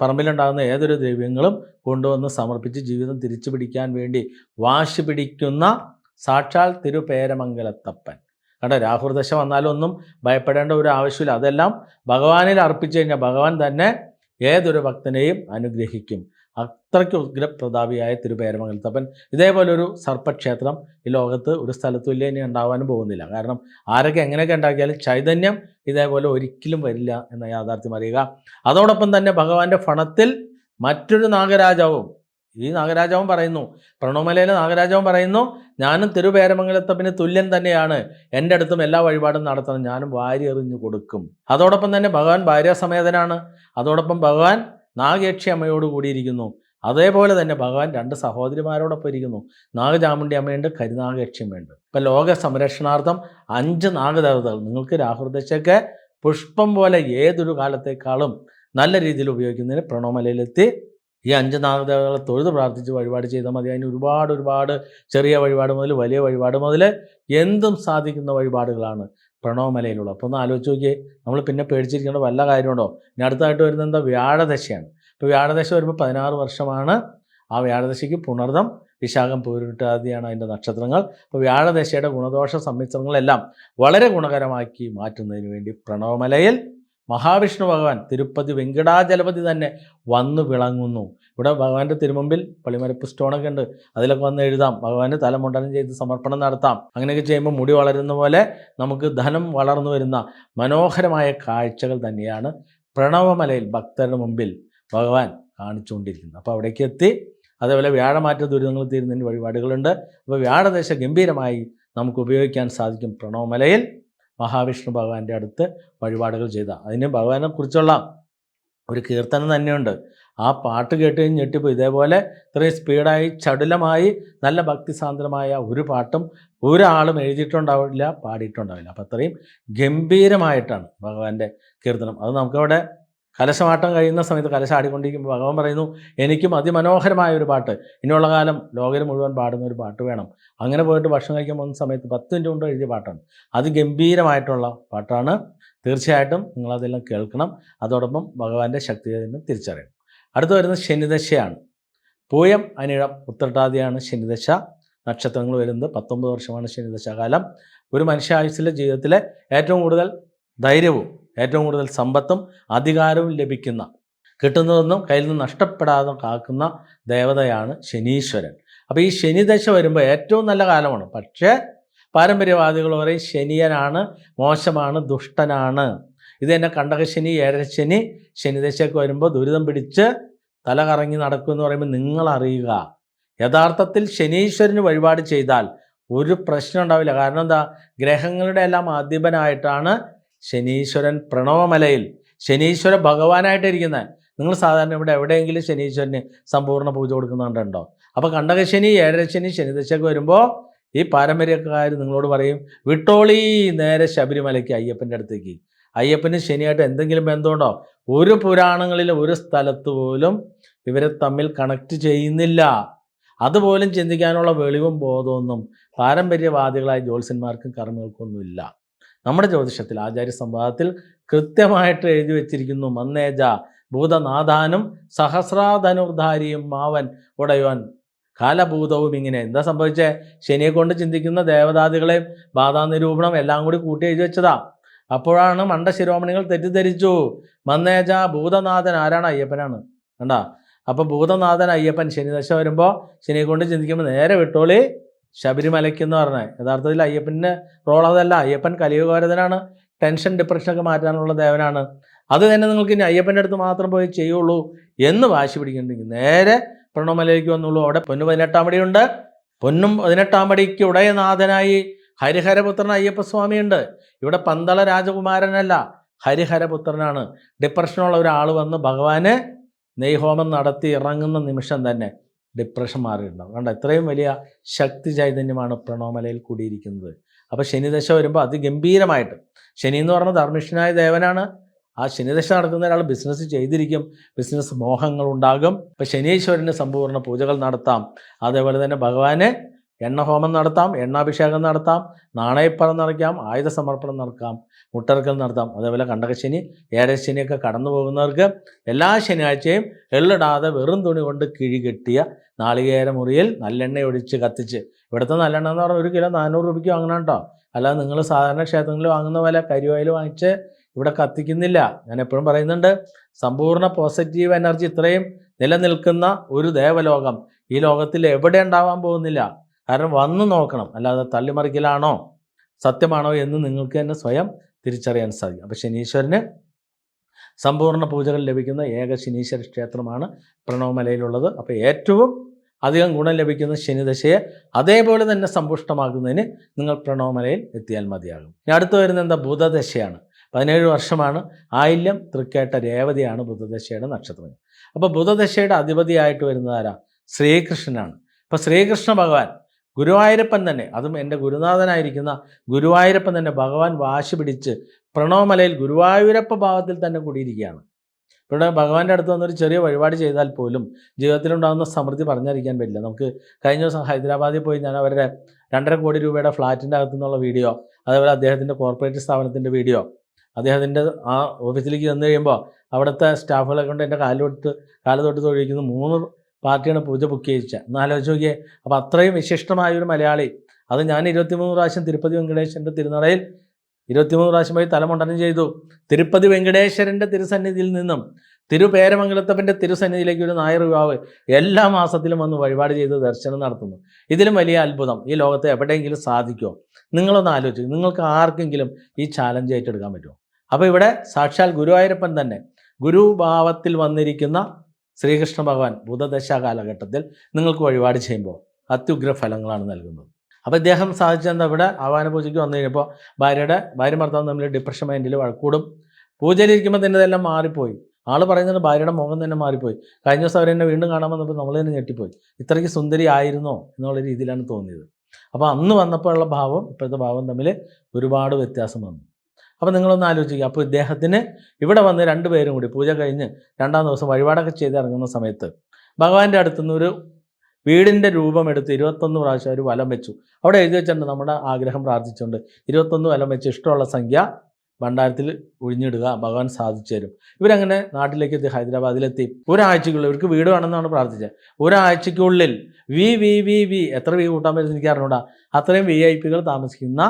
പറമ്പിലുണ്ടാകുന്ന ഏതൊരു ദ്രവ്യങ്ങളും കൊണ്ടുവന്ന് സമർപ്പിച്ച് ജീവിതം തിരിച്ചു പിടിക്കാൻ വേണ്ടി വാശി പിടിക്കുന്ന സാക്ഷാൽ തിരുപേരമംഗലത്തപ്പൻ. കണ്ട രാഹുർദശ വന്നാലൊന്നും ഭയപ്പെടേണ്ട ഒരു ആവശ്യമില്ല. അതെല്ലാം ഭഗവാനിൽ അർപ്പിച്ചു കഴിഞ്ഞാൽ ഭഗവാൻ തന്നെ ഏതൊരു ഭക്തനെയും അനുഗ്രഹിക്കും. അത്രയ്ക്ക് ഉഗ്രപ്രതാപിയായ തിരുപേരമംഗലത്തപ്പൻ ഇതേപോലൊരു സർപ്പക്ഷേത്രം ഈ ലോകത്ത് ഒരു സ്ഥലത്തും ഇല്ല ഇനി ഉണ്ടാവാനും പോകുന്നില്ല. കാരണം ആരൊക്കെ എങ്ങനെയൊക്കെ ഉണ്ടാക്കിയാലും ചൈതന്യം ഇതേപോലെ ഒരിക്കലും വരില്ല എന്ന യാഥാർത്ഥ്യം അറിയുക. അതോടൊപ്പം തന്നെ ഭഗവാന്റെ ഫണത്തിൽ മറ്റൊരു നാഗരാജാവും ഈ നാഗരാജാവും പറയുന്നു. പ്രണവമലയിലെ നാഗരാജാവും പറയുന്നു ഞാനും തിരുപേരമംഗലത്തപ്പിന് തുല്യൻ തന്നെയാണ്. എന്റെ അടുത്തും എല്ലാ വഴിപാടും നടത്തണം. ഞാനും വാരി എറിഞ്ഞു കൊടുക്കും. അതോടൊപ്പം തന്നെ ഭഗവാൻ ഭാര്യാസമേതനാണ് അതോടൊപ്പം ഭഗവാൻ നാഗേക്ഷി അമ്മയോട് കൂടിയിരിക്കുന്നു. അതേപോലെ തന്നെ ഭഗവാൻ രണ്ട് സഹോദരിമാരോടൊപ്പം ഇരിക്കുന്നു. നാഗചാമുണ്ടി അമ്മയുണ്ട് കരുനാഗേക്ഷിയമ്മയുണ്ട് ഇപ്പം ലോക സംരക്ഷണാർത്ഥം അഞ്ച് നാഗദേവതകൾ. നിങ്ങൾക്ക് രാഹുർദശയൊക്കെ പുഷ്പം പോലെ ഏതൊരു കാലത്തേക്കാളും നല്ല രീതിയിൽ ഉപയോഗിക്കുന്നതിന് പ്രണവമലയിലെത്തി ഈ അഞ്ച് നാഗദേവതകളെ തൊഴുത് പ്രാർത്ഥിച്ച് വഴിപാട് ചെയ്താൽ മതി. അതിന് ഒരുപാട് ഒരുപാട് ചെറിയ വഴിപാട് മുതൽ വലിയ വഴിപാട് മുതൽ എന്തും സാധിക്കുന്ന വഴിപാടുകളാണ് പ്രണവമലയിലുള്ളത് അപ്പോൾ ഒന്ന് ആലോചിച്ച് നോക്കിയേ നമ്മൾ പിന്നെ പേടിച്ചിരിക്കേണ്ട വല്ല കാര്യമുണ്ടോ? ഇനി അടുത്തായിട്ട് വരുന്നത് എന്താ? വ്യാഴദശയാണ്. ഇപ്പോൾ വ്യാഴദശ വരുമ്പോൾ പതിനാറ് വർഷമാണ്. ആ വ്യാഴദശയ്ക്ക് പുണർദം വിശാഖം പൂരിട്ടാതിയാണ് അതിന്റെ നക്ഷത്രങ്ങൾ. അപ്പോൾ വ്യാഴദശയുടെ ഗുണദോഷ സമ്മിശ്രങ്ങളെല്ലാം വളരെ ഗുണകരമാക്കി മാറ്റുന്നതിന് വേണ്ടി പ്രണവമലയിൽ മഹാവിഷ്ണു ഭഗവാൻ തിരുപ്പതി വെങ്കിടാചലപതി തന്നെ വന്നു വിളങ്ങുന്നു. ഇവിടെ ഭഗവാന്റെ തിരുമുമ്പിൽ പള്ളിമരപ്പ് സ്റ്റോണൊക്കെ ഉണ്ട്. അതിലൊക്കെ വന്ന് എഴുതാം. ഭഗവാന് തലമുണ്ടനം ചെയ്ത് സമർപ്പണം നടത്താം. അങ്ങനെയൊക്കെ ചെയ്യുമ്പോൾ മുടി വളരുന്ന പോലെ നമുക്ക് ധനം വളർന്നു വരുന്ന മനോഹരമായ കാഴ്ചകൾ തന്നെയാണ് പ്രണവമലയിൽ ഭക്തരുടെ മുമ്പിൽ ഭഗവാൻ കാണിച്ചുകൊണ്ടിരിക്കുന്നത്. അപ്പോൾ അവിടേക്ക് എത്തി. അതേപോലെ വ്യാഴമാറ്റ ദുരിതങ്ങൾ തീരുന്നതിന് വഴിപാടുകളുണ്ട്. അപ്പോൾ വ്യാഴദേശ ഗംഭീരമായി നമുക്ക് ഉപയോഗിക്കാൻ സാധിക്കും പ്രണവമലയിൽ. മഹാവിഷ്ണു ഭഗവാന്റെ അടുത്ത് വഴിപാടുകൾ ചെയ്ത. അതിന് ഭഗവാനെ കുറിച്ചുള്ള ഒരു കീർത്തനം തന്നെയുണ്ട്. ആ പാട്ട് കേട്ട് കഴിഞ്ഞ് ഇതേപോലെ ഇത്രയും സ്പീഡായി ചടുലമായി നല്ല ഭക്തിസാന്ദ്രമായ ഒരു പാട്ടും ഒരാളും എഴുതിയിട്ടുണ്ടാവില്ല പാടിയിട്ടുണ്ടാവില്ല. അപ്പം അത്രയും ഗംഭീരമായിട്ടാണ് ഭഗവാന്റെ കീർത്തനം. അത് നമുക്കവിടെ കലശമാട്ടം കഴിയുന്ന സമയത്ത് കലശം ആടിക്കൊണ്ടിരിക്കുമ്പോൾ ഭഗവാൻ പറയുന്നു എനിക്കും അതിമനോഹരമായ ഒരു പാട്ട് ഇനിയുള്ള കാലം ലോകം മുഴുവൻ പാടുന്ന ഒരു പാട്ട് വേണം. അങ്ങനെ പോയിട്ട് ഭക്ഷണം കഴിക്കാൻ പോകുന്ന സമയത്ത് പത്ത് മിനിറ്റ് കൊണ്ട് എഴുതിയ പാട്ടാണ്. അത് ഗംഭീരമായിട്ടുള്ള പാട്ടാണ്. തീർച്ചയായിട്ടും നിങ്ങളതെല്ലാം കേൾക്കണം. അതോടൊപ്പം ഭഗവാന്റെ ശക്തിയെ തന്നെ തിരിച്ചറിയണം. അടുത്ത് വരുന്നത് ശനിദശയാണ്. പൂയം അനിഴം ഉത്രട്ടാതിയാണ് ശനിദശ. നക്ഷത്രങ്ങൾ വരുന്നത് പത്തൊമ്പത് വർഷമാണ് ശനിദശാകാലം ഒരു മനുഷ്യായുസിലെ ജീവിതത്തിലെ ഏറ്റവും കൂടുതൽ ധൈര്യവും ഏറ്റവും കൂടുതൽ സമ്പത്തും അധികാരവും ലഭിക്കുന്ന കിട്ടുന്നതൊന്നും കയ്യിൽ നിന്ന് നഷ്ടപ്പെടാതെ കാക്കുന്ന ദേവതയാണ് ശനീശ്വരൻ. അപ്പോൾ ഈ ശനിദശ വരുമ്പോൾ ഏറ്റവും നല്ല കാലമാണ്. പക്ഷേ പാരമ്പര്യവാദികൾ പറയും ശനിയനാണ് മോശമാണ് ദുഷ്ടനാണ്. ഇത് തന്നെ കണ്ടകശനി ഏഴരശനി ശനിദശയൊക്കെ വരുമ്പോൾ ദുരിതം പിടിച്ച് തല കറങ്ങി നടക്കും എന്ന് പറയുമ്പോൾ നിങ്ങൾ അറിയുക യഥാർത്ഥത്തിൽ ശനീശ്വരന് വഴിപാട് ചെയ്താൽ ഒരു പ്രശ്നം ഉണ്ടാവില്ല. കാരണം എന്താ? ഗ്രഹങ്ങളുടെ എല്ലാം അധിപനായിട്ടാണ് ശനീശ്വരൻ പ്രണവമലയിൽ ശനീശ്വര ഭഗവാനായിട്ടിരിക്കുന്നത് നിങ്ങൾ സാധാരണ ഇവിടെ എവിടെയെങ്കിലും ശനീശ്വരന് സമ്പൂർണ പൂജ കൊടുക്കുന്നുണ്ടോ അപ്പോൾ കണ്ടകശനി ഏഴരശനി ശനിദശയൊക്കെ വരുമ്പോൾ ഈ പാരമ്പര്യക്കാർ നിങ്ങളോട് പറയും വിട്ടോളി നേരെ ശബരിമലയ്ക്ക് അയ്യപ്പന്റെ അടുത്തേക്ക്. അയ്യപ്പന് ശനിയായിട്ട് എന്തെങ്കിലും ബന്ധമുണ്ടോ? ഒരു പുരാണങ്ങളിൽ ഒരു സ്ഥലത്ത് പോലും ഇവരെ തമ്മിൽ കണക്ട് ചെയ്യുന്നില്ല. അതുപോലും ചിന്തിക്കാനുള്ള വെളിവും ബോധമൊന്നും പാരമ്പര്യവാദികളായ ജ്യോത്സ്യന്മാർക്കും കർമ്മികൾക്കൊന്നുമില്ല നമ്മുടെ ജ്യോതിഷത്തിൽ ആചാര്യ സംവാദത്തിൽ കൃത്യമായിട്ട് എഴുതി വെച്ചിരിക്കുന്നു മന്നേജ ഭൂതനാഥാനും സഹസ്രാധനുർധാരിയും മാവൻ ഉടയോൻ കാലഭൂതവും ഇങ്ങനെ. എന്താ സംഭവിച്ചേ? ശനിയെ കൊണ്ട് ചിന്തിക്കുന്ന ദേവതാദികളെയും ബാധാനിരൂപണം എല്ലാം കൂടി കൂട്ടി എഴുതി വെച്ചതാ. അപ്പോഴാണ് മണ്ട ശിരോമണികൾ തെറ്റിദ്ധരിച്ചു. മന്നേജ ഭൂതനാഥൻ ആരാണ്? അയ്യപ്പനാണ്. കണ്ടാ? അപ്പൊ ഭൂതനാഥൻ അയ്യപ്പൻ ശനിദശ വരുമ്പോൾ ശനിയെ കൊണ്ട് ചിന്തിക്കുമ്പോൾ നേരെ വിട്ടോളി. ശബരിമലയ്ക്ക് എന്ന് പറഞ്ഞാൽ യഥാർത്ഥത്തിൽ അയ്യപ്പന്റെ റോൾ അതല്ല. അയ്യപ്പൻ കലിയുഗോരതനാണ് ടെൻഷൻ ഡിപ്രഷനൊക്കെ മാറ്റാനുള്ള ദേവനാണ്. അത് തന്നെ നിങ്ങൾക്ക് ഇനി അയ്യപ്പന്റെ അടുത്ത് മാത്രം പോയി ചെയ്യുള്ളൂ എന്ന് വാശി പിടിക്കുന്നുണ്ടെങ്കിൽ നേരെ പ്രണവമലയിലേക്ക് വന്നുള്ളൂ അവിടെ പൊന്നു പതിനെട്ടാം പടിയുണ്ട്. പൊന്നും പതിനെട്ടാം പടിക്ക് ഉടയനാഥനായി ഹരിഹരപുത്രൻ അയ്യപ്പസ്വാമിയുണ്ട്. ഇവിടെ പന്തള രാജകുമാരനല്ല ഹരിഹരപുത്രനാണ്. ഡിപ്രഷനുള്ള ഒരാൾ വന്ന് ഭഗവാന് നെയ്ഹോമം നടത്തി ഇറങ്ങുന്ന നിമിഷം തന്നെ ഡിപ്രഷൻ മാറിയിട്ടുണ്ടാവും. കണ്ട? ഇത്രയും വലിയ ശക്തി ചൈതന്യമാണ് പ്രണോമലയിൽ കൂടിയിരിക്കുന്നത്. അപ്പോൾ ശനിദശ വരുമ്പോൾ അതിഗംഭീരമായിട്ട് ശനി എന്ന് പറഞ്ഞ ധർമ്മിഷ്ഠനായ ദേവനാണ് ആ ശനിദശ നടക്കുന്ന ഒരാൾ ബിസിനസ് ചെയ്തിരിക്കും ബിസിനസ് മോഹങ്ങൾ ഉണ്ടാകും ഇപ്പം ശനീശ്വരന് സമ്പൂർണ പൂജകൾ നടത്താം. അതേപോലെ തന്നെ ഭഗവാന് എണ്ണഹോമം നടത്താം എണ്ണാഭിഷേകം നടത്താം നാണയപ്പറം നടക്കാം ആയുധ സമർപ്പണം നടക്കാം മുട്ടർക്കൽ നടത്താം. അതേപോലെ കണ്ടകശനി ഏരശനിയൊക്കെ കടന്നു പോകുന്നവർക്ക് എല്ലാ ശനിയാഴ്ചയും എള്ളിടാതെ വെറും തുണി കൊണ്ട് കിഴികെട്ടിയ നാളികേര മുറിയിൽ നല്ലെണ്ണ ഒഴിച്ച് കത്തിച്ച്. ഇവിടുത്തെ നല്ലെണ്ണ എന്ന് പറഞ്ഞാൽ ഒരു കിലോ നാനൂറ് രൂപയ്ക്ക് വാങ്ങണം കേട്ടോ. അല്ലാതെ നിങ്ങൾ സാധാരണ ക്ഷേത്രങ്ങളിൽ വാങ്ങുന്ന പോലെ കരിവായിൽ വാങ്ങിച്ച് ഇവിടെ കത്തിക്കുന്നില്ല. ഞാൻ എപ്പോഴും പറയുന്നുണ്ട് സമ്പൂർണ പോസിറ്റീവ് എനർജി ഇത്രയും നിലനിൽക്കുന്ന ഒരു ദേവലോകം ഈ ലോകത്തിൽ എവിടെ ഉണ്ടാവാൻ പോകുന്നില്ല. കാരണം വന്ന് നോക്കണം. അല്ലാതെ തള്ളിമറിക്കലാണോ? സത്യമാണോ എന്ന് നിങ്ങൾക്ക് തന്നെ സ്വയം തിരിച്ചറിയാൻ സാധിക്കും. അപ്പം ശനീശ്വരന് സമ്പൂർണ പൂജകൾ ലഭിക്കുന്ന ഏക ശനീശ്വര ക്ഷേത്രമാണ് പ്രണവമലയിലുള്ളത്. അപ്പോൾ ഏറ്റവും അധികം ഗുണം ലഭിക്കുന്ന ശനിദശയെ അതേപോലെ തന്നെ സമ്പുഷ്ടമാക്കുന്നതിന് നിങ്ങൾ പ്രണവമലയിൽ എത്തിയാൽ മതിയാകും. ഇനി അടുത്ത് വരുന്നത് എന്താ? ബുധദശയാണ്. പതിനേഴ് വർഷമാണ്. ആയില്യം തൃക്കേട്ട രേവതിയാണ് ബുധദശയുടെ നക്ഷത്രം അപ്പോൾ ബുധദശയുടെ അധിപതിയായിട്ട് വരുന്നത് ആരാ? ശ്രീകൃഷ്ണനാണ്. അപ്പോൾ ശ്രീകൃഷ്ണ ഭഗവാൻ ഗുരുവായൂരപ്പൻ തന്നെ. അതും എന്റെ ഗുരുനാഥനായിരിക്കുന്ന ഗുരുവായൂരപ്പൻ തന്നെ ഭഗവാൻ വാശി പിടിച്ച് പ്രണവമലയിൽ ഗുരുവായൂരപ്പ ഭാവത്തിൽ തന്നെ കൂടിയിരിക്കുകയാണ്. ഇവിടെ ഭഗവാന്റെ അടുത്ത് വന്നൊരു ചെറിയ വഴിപാട് ചെയ്താൽ പോലും ജീവിതത്തിലുണ്ടാകുന്ന സമൃദ്ധി പറഞ്ഞറിയിക്കാൻ പറ്റില്ല. നമുക്ക് കഴിഞ്ഞ ദിവസം ഹൈദരാബാദിൽ പോയി ഞാൻ അവരുടെ രണ്ടര കോടി രൂപയുടെ ഫ്ലാറ്റിന്റെ അകത്തു നിന്നുള്ള വീഡിയോ അതേപോലെ അദ്ദേഹത്തിന്റെ കോർപ്പറേറ്റ് സ്ഥാപനത്തിന്റെ വീഡിയോ അദ്ദേഹത്തിന്റെ ആ ഓഫീസിലേക്ക് ചെന്ന് കഴിയുമ്പോൾ അവിടുത്തെ സ്റ്റാഫുകളെ കൊണ്ട് എന്റെ കാലിലോട്ട് കാൽ തൊഴിക്കുന്ന മൂന്ന് പാർട്ടിയാണ് പൂജ ബുക്ക് ചെയ്യിച്ചത്. ഒന്ന് ആലോചിച്ച് നോക്കിയേ. അപ്പോൾ അത്രയും വിശിഷ്ടമായ ഒരു മലയാളി. അത് ഞാൻ ഇരുപത്തിമൂന്ന് പ്രാവശ്യം തിരുപ്പതി വെങ്കടേശ്വരന്റെ തിരുനടയിൽ ഇരുപത്തിമൂന്ന് പ്രാവശ്യം പോയി തലമുണ്ടനം ചെയ്തു. തിരുപ്പതി വെങ്കടേശ്വരന്റെ തിരുസന്നിധിയിൽ നിന്നും തിരുപേരമംഗലത്തപ്പന്റെ തിരുസന്നിധിയിലേക്ക് ഒരു നായർ യുവാവ് എല്ലാ മാസത്തിലും വന്ന് വഴിപാട് ചെയ്ത് ദർശനം നടത്തുന്നു. ഇതിലും വലിയ അത്ഭുതം. ഈ ലോകത്തെ എവിടെയെങ്കിലും സാധിക്കുമോ നിങ്ങളൊന്ന് ആലോചിച്ചു നിങ്ങൾക്ക് ആർക്കെങ്കിലും ഈ ചാലഞ്ച് ഏറ്റെടുക്കാൻ പറ്റുമോ അപ്പോൾ ഇവിടെ സാക്ഷാൽ ഗുരുവായൂരപ്പൻ തന്നെ ഗുരുഭാവത്തിൽ വന്നിരിക്കുന്ന ശ്രീകൃഷ്ണ ഭഗവാൻ ബുധദശ കാലഘട്ടത്തിൽ നിങ്ങൾക്ക് വഴിപാട് ചെയ്യുമ്പോൾ അത്യുഗ്ര ഫലങ്ങളാണ് നൽകുന്നത്. അപ്പോൾ ഇദ്ദേഹം സാധിച്ചെന്താ ഇവിടെ ആവാന പൂജയ്ക്ക് വന്നു കഴിഞ്ഞപ്പോൾ ഭാര്യയുടെ ഭാര്യ ഭർത്താവ് തമ്മിൽ ഡിപ്രഷൻ മൈൻഡിൽ വഴക്കൂടും. പൂജയിലിരിക്കുമ്പോൾ തന്നെ ഇതെല്ലാം മാറിപ്പോയി. ആൾ പറയുന്നത് ഭാര്യയുടെ മുഖം തന്നെ മാറിപ്പോയി. കഴിഞ്ഞ ദിവസം അവരെന്നെ വീണ്ടും കാണാൻ വന്നപ്പോൾ നമ്മൾ തന്നെ ഞെട്ടിപ്പോയി. ഇത്രയ്ക്ക് സുന്ദരി ആയിരുന്നോ എന്നുള്ള രീതിയിലാണ് തോന്നിയത്. അപ്പോൾ അന്ന് വന്നപ്പോഴുള്ള ഭാവം ഇപ്പോഴത്തെ ഭാവം തമ്മിൽ ഒരുപാട് വ്യത്യാസം വന്നു. അപ്പോൾ നിങ്ങളൊന്ന് ആലോചിക്കുക. അപ്പോൾ ഇദ്ദേഹത്തിന് ഇവിടെ വന്ന് രണ്ടുപേരും കൂടി പൂജ കഴിഞ്ഞ് രണ്ടാം ദിവസം വഴിപാടൊക്കെ ചെയ്ത് ഇറങ്ങുന്ന സമയത്ത് ഭഗവാന്റെ അടുത്തുനിന്ന് ഒരു വീടിന്റെ രൂപം എടുത്ത് ഇരുപത്തൊന്ന് പ്രാവശ്യം അവർ വലം വെച്ചു. അവിടെ എഴുതി വെച്ചിട്ടുണ്ട് നമ്മുടെ ആഗ്രഹം പ്രാർത്ഥിച്ചുകൊണ്ട് ഇരുപത്തൊന്ന് വലം വെച്ച് ഇഷ്ടമുള്ള സംഖ്യ ഭണ്ഡാരത്തിൽ ഒഴിഞ്ഞിടുക ഭഗവാൻ സാധിച്ചു തരും. ഇവരങ്ങനെ നാട്ടിലേക്ക് എത്തി ഹൈദരാബാദിലെത്തി. ഒരാഴ്ചക്കുള്ളിൽ ഇവർക്ക് വീട് വേണമെന്നാണ് പ്രാർത്ഥിച്ചത്. ഒരാഴ്ചയ്ക്കുള്ളിൽ വി വി വി വി എത്ര വി കൂട്ടാൻ പറ്റുന്ന എനിക്ക് അറിഞ്ഞൂടാ. അത്രയും വി ഐ പികൾ താമസിക്കുന്ന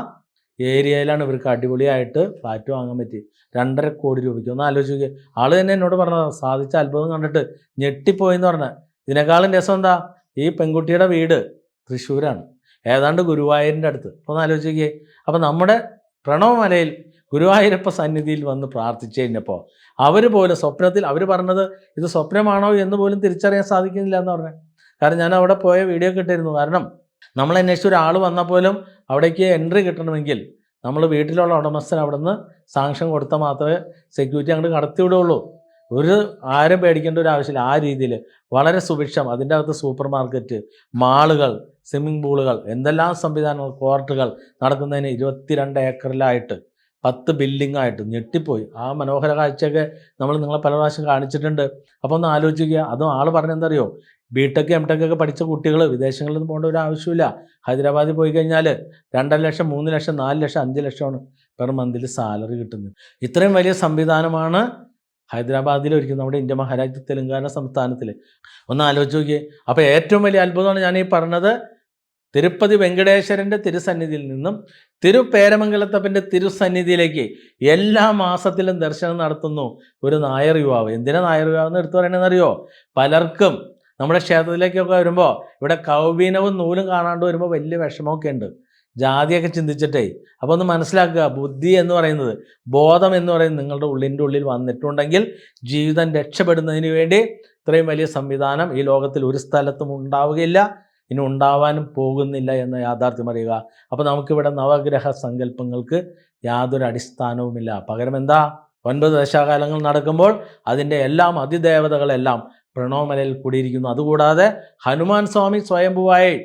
ഏരിയയിലാണ് ഇവർക്ക് അടിപൊളിയായിട്ട് ഫ്ലാറ്റ് വാങ്ങാൻ പറ്റി. രണ്ടര കോടി രൂപയ്ക്ക്. ഒന്ന് ആലോചിക്കുക ആൾ തന്നെ എന്നോട് പറഞ്ഞത് സാധിച്ച അത്ഭുതം കണ്ടിട്ട് ഞെട്ടിപ്പോയെന്ന് പറഞ്ഞ. ഇതിനേക്കാളും രസം എന്താ? ഈ പെൺകുട്ടിയുടെ വീട് തൃശ്ശൂരാണ്. ഏതാണ്ട് ഗുരുവായൂരിന്റെ അടുത്ത്. ഒന്ന് ആലോചിക്കുക അപ്പോൾ നമ്മുടെ പ്രണവമലയിൽ ഗുരുവായൂരപ്പ സന്നിധിയിൽ വന്ന് പ്രാർത്ഥിച്ചു കഴിഞ്ഞപ്പോൾ അവർ പോലും സ്വപ്നത്തിൽ അവർ പറഞ്ഞത് ഇത് സ്വപ്നമാണോ എന്ന് പോലും തിരിച്ചറിയാൻ സാധിക്കുന്നില്ല എന്ന് പറഞ്ഞത് കാരണം ഞാൻ അവിടെ പോയ വീഡിയോ കിട്ടിയിരുന്നു കാരണം നമ്മൾ അന്വേഷിച്ച ഒരാൾ വന്നാൽ പോലും അവിടേക്ക് എൻട്രി കിട്ടണമെങ്കിൽ നമ്മൾ വീട്ടിലുള്ള ഉടമസ്ഥൻ അവിടെ നിന്ന് സാങ്ഷൻ കൊടുത്താൽ മാത്രമേ സെക്യൂരിറ്റി അങ്ങോട്ട് കടത്തിവിടുള്ളൂ ഒരു ആരും പേടിക്കേണ്ട ഒരു ആവശ്യമില്ല. ആ രീതിയിൽ വളരെ സുഭിക്ഷം അതിന്റെ അകത്ത് സൂപ്പർ മാർക്കറ്റ് മാളുകൾ സ്വിമ്മിംഗ് പൂളുകൾ എന്തെല്ലാം സംവിധാനങ്ങൾ കോർട്ടുകൾ നടക്കുന്നതിന് ഇരുപത്തിരണ്ട് ഏക്കറിലായിട്ട് പത്ത് ബിൽഡിംഗ് ആയിട്ട് ഞെട്ടിപ്പോയി. ആ മനോഹര കാഴ്ചയൊക്കെ നമ്മൾ നിങ്ങളെ പല പ്രാവശ്യം കാണിച്ചിട്ടുണ്ട്. അപ്പോൾ ഒന്ന് ആലോചിക്കുക അതും ആൾ പറഞ്ഞെന്തറിയോ? ബി ടെക് എം ടെക് ഒക്കെ പഠിച്ച കുട്ടികൾ വിദേശങ്ങളിൽ നിന്ന് പോകേണ്ട ഒരു ആവശ്യമില്ല ഹൈദരാബാദിൽ പോയി കഴിഞ്ഞാൽ രണ്ടര ലക്ഷം മൂന്ന് ലക്ഷം നാല് ലക്ഷം അഞ്ച് ലക്ഷമാണ് പെർ മന്തിൽ സാലറി കിട്ടുന്നത്. ഇത്രയും വലിയ സംവിധാനമാണ് ഹൈദരാബാദിൽ ഒരുക്കുന്നത് നമ്മുടെ ഇന്ത്യ മഹാരാജ്യ തെലങ്കാന സംസ്ഥാനത്തിൽ ഒന്ന് ആലോചിച്ച് നോക്കിയേ. അപ്പോൾ ഏറ്റവും വലിയ അത്ഭുതമാണ് ഞാൻ ഈ പറഞ്ഞത് തിരുപ്പതി വെങ്കടേശ്വരന്റെ തിരുസന്നിധിയിൽ നിന്നും തിരുപ്പേരമംഗലത്തപ്പന്റെ തിരുസന്നിധിയിലേക്ക് എല്ലാ മാസത്തിലും ദർശനം നടത്തുന്നു ഒരു നായർ യുവാവ്. എന്തിനാ നായർ യുവാവ് എന്ന് എടുത്തു പറയണമെന്നറിയോ പലർക്കും നമ്മുടെ ക്ഷേത്രത്തിലേക്കൊക്കെ വരുമ്പോൾ ഇവിടെ കൗബീനവും നൂലും കാണാണ്ട് വരുമ്പോൾ വലിയ വിഷമമൊക്കെ ഉണ്ട്. ജാതിയൊക്കെ ചിന്തിച്ചിട്ടേ. അപ്പോൾ ഒന്ന് മനസ്സിലാക്കുക ബുദ്ധി എന്ന് പറയുന്നത് ബോധം എന്ന് പറയുന്നത് നിങ്ങളുടെ ഉള്ളിന്റെ ഉള്ളിൽ വന്നിട്ടുണ്ടെങ്കിൽ ജീവിതം രക്ഷപ്പെടുന്നതിന് വേണ്ടി ഇത്രയും വലിയ സംവിധാനം ഈ ലോകത്തിൽ ഒരു സ്ഥലത്തും ഉണ്ടാവുകയില്ല. ഇനി ഉണ്ടാവാനും പോകുന്നില്ല എന്ന യാഥാർത്ഥ്യം അറിയുക. അപ്പോൾ നമുക്കിവിടെ നവഗ്രഹ സങ്കല്പങ്ങൾക്ക് യാതൊരു അടിസ്ഥാനവുമില്ല. പകരം എന്താ? ഒൻപത് ദശാകാലങ്ങൾ നടക്കുമ്പോൾ അതിന്റെ എല്ലാം അതിദേവതകളെല്ലാം പ്രണവമലയിൽ കൂടിയിരിക്കുന്നു. അതുകൂടാതെ ഹനുമാൻ സ്വാമി സ്വയംഭുവായി